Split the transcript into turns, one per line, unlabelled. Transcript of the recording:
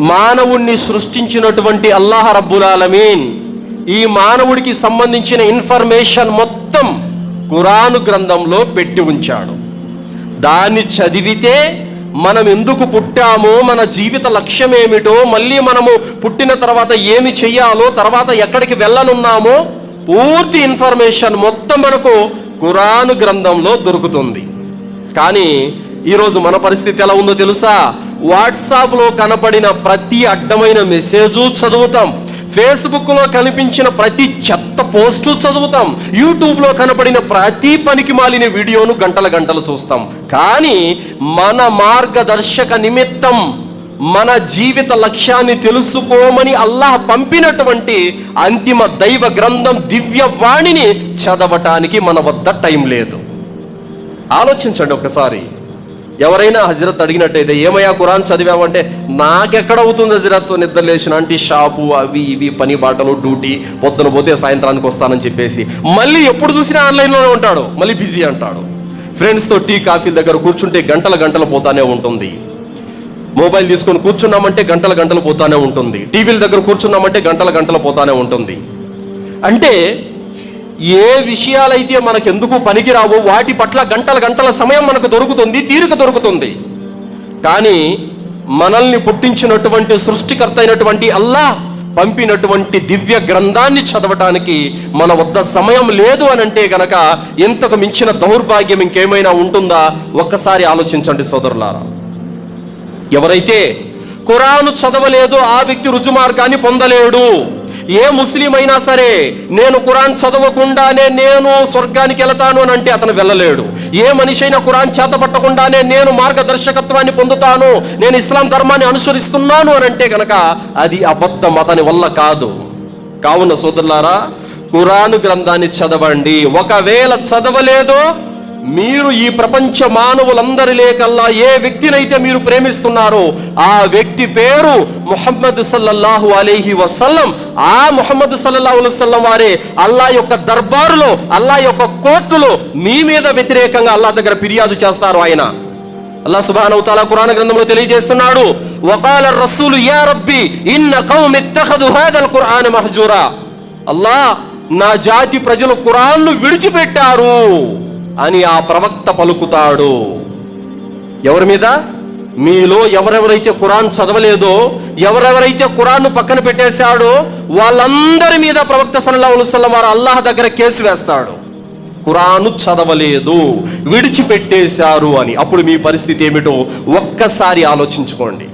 మానవుణ్ణి సృష్టించినటువంటి అల్లాహ రబ్బుల్ ఆలమీన్. ఈ మానవుడికి సంబంధించిన ఇన్ఫర్మేషన్ మొత్తం కురాను గ్రంథంలో పెట్టి ఉంచాడు. దాన్ని చదివితే మనం ఎందుకు పుట్టామో మన జీవిత లక్ష్యం ఏమిటో మళ్ళీ మనము పుట్టిన తర్వాత ఏమి చెయ్యాలో తర్వాత ఎక్కడికి వెళ్ళనున్నామో పూర్తి ఇన్ఫర్మేషన్ మొత్తం మనకు కురాను గ్రంథంలో దొరుకుతుంది. కానీ ఈరోజు మన పరిస్థితి ఎలా ఉందో తెలుసా? వాట్సాప్లో కనపడిన ప్రతి అడ్డమైన మెసేజు చదువుతాం. ఫేస్బుక్లో కనిపించిన ప్రతి చెత్త పోస్టు చదువుతాం. యూట్యూబ్లో కనపడిన ప్రతి పనికి మాలిన వీడియోను గంటల గంటలు చూస్తాం. కానీ మన మార్గదర్శక నిమిత్తం మన జీవిత లక్ష్యాన్ని తెలుసుకోమని అల్లాహ్ పంపినటువంటి అంతిమ దైవ గ్రంథం దివ్య వాణిని చదవటానికి మన వద్ద టైం లేదు. ఆలోచించండి ఒకసారి. ఎవరైనా హజరత్ అడిగినట్టయితే ఏమయ్యా కురాన్ చదివావంటే? నాకెక్కడ అవుతుంది హజరత్? నిద్ర లేచిన అంటే షాపు అవి ఇవి పని బాటలు డ్యూటీ పొద్దున పోతే సాయంత్రానికి వస్తానని చెప్పేసి. మళ్ళీ ఎప్పుడు చూసినా ఆన్లైన్లోనే ఉంటాడు. మళ్ళీ బిజీ అంటాడు. ఫ్రెండ్స్తో టీ కాఫీ దగ్గర కూర్చుంటే గంటల గంటలు పోతానే ఉంటుంది. మొబైల్ తీసుకొని కూర్చున్నామంటే గంటల గంటలు పోతానే ఉంటుంది. టీవీల దగ్గర కూర్చున్నామంటే గంటల గంటలు పోతానే ఉంటుంది. అంటే ఏ విషయాలైతే మనకెందుకు పనికిరావో వాటి పట్ల గంటల గంటల సమయం మనకు దొరుకుతుంది తీరిక దొరుకుతుంది. కానీ మనల్ని పుట్టించినటువంటి సృష్టికర్త అయినటువంటి అల్లా పంపినటువంటి దివ్య గ్రంథాన్ని చదవటానికి మన వద్ద సమయం లేదు అని అంటే గనక ఇంతకు మించిన దౌర్భాగ్యం ఇంకేమైనా ఉంటుందా? ఒక్కసారి ఆలోచించండి సోదరులారా. ఎవరైతే ఖురాను చదవలేదు ఆ వ్యక్తి రుజుమార్గాన్ని పొందలేడు. ఏ ముస్లిం అయినా సరే నేను కురాన్ చదవకుండానే నేను స్వర్గానికి వెళతాను అని అంటే అతను వెళ్ళలేడు. ఏ మనిషి అయినా కురాన్ చేతపట్టకుండానే నేను మార్గదర్శకత్వాన్ని పొందుతాను నేను ఇస్లాం ధర్మాన్ని అనుసరిస్తున్నాను అని అంటే కనుక అది అబద్ధం అతని వల్ల కాదు. కావున సోదరులారా కురాన్ గ్రంథాన్ని చదవండి. ఒకవేళ చదవలేదో మీరు ఈ ప్రపంచ మానవులందరి లేకల్లా ఏ వ్యక్తినైతే మీరు ప్రేమిస్తున్నారో ఆ వ్యక్తి పేరు ముహమ్మద్ సల్లల్లాహు అలీహి వసల్లం. ఆ ముహమ్మద్ సల్లల్లాహు అలైహి వసల్లం వారే అల్లా యొక్క దర్బారులో అల్లా యొక్క కోర్టులో మీ మీద వ్యతిరేకంగా అల్లా దగ్గర ఫిర్యాదు చేస్తారు ఆయన. అల్లా సుబ్హానహు తాలా ఖురాన్ గ్రంథంలో తెలియజేస్తున్నాడు వకాల రసూలు యా రబ్బి ఇన్న కౌమ్ ఇత్తఖదు హాదల్ ఖురాన్ మహజూరా. అల్లా నా జాతి ప్రజలు ఖురాన్ను విడిచిపెట్టారు. అని ఆ ప్రవక్త పలుకుతాడు. ఎవరి మీద? మీలో ఎవరెవరైతే ఖురాన్ చదవలేదో ఎవరెవరైతే ఖురాన్ను పక్కన పెట్టేశాడో వాళ్ళందరి మీద ప్రవక్త సల్లా అలైహి వారు అల్లాహ్ దగ్గర కేసు వేస్తాడు. కురాను చదవలేదు విడిచిపెట్టేశారు అని. అప్పుడు మీ పరిస్థితి ఏమిటో ఒక్కసారి ఆలోచించుకోండి.